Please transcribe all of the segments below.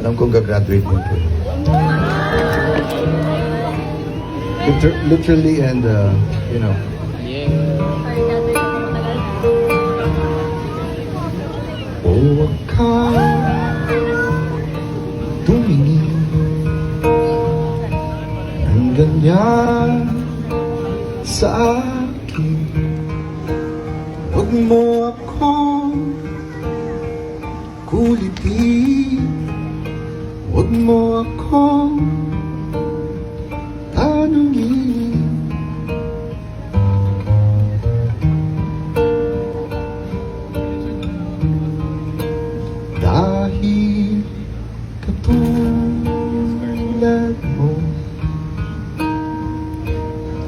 Alam kong gagraduate mo po. Liter- literally and, uh, you know, O wag ka tumingin. Ng ganyan sa akin. Huwag mo akong kulitin akong tanungin Dahil katulad mo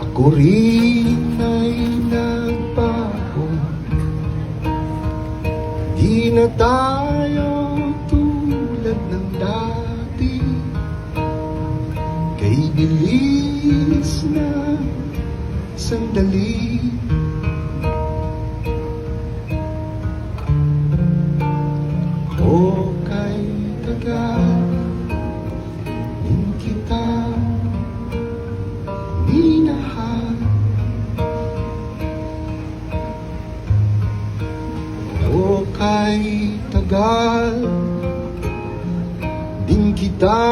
Ako rin ay nagbago. Di na tayo Kay bilis na sandali. O kay tagal Din kita minahal. O kay tagal Din kita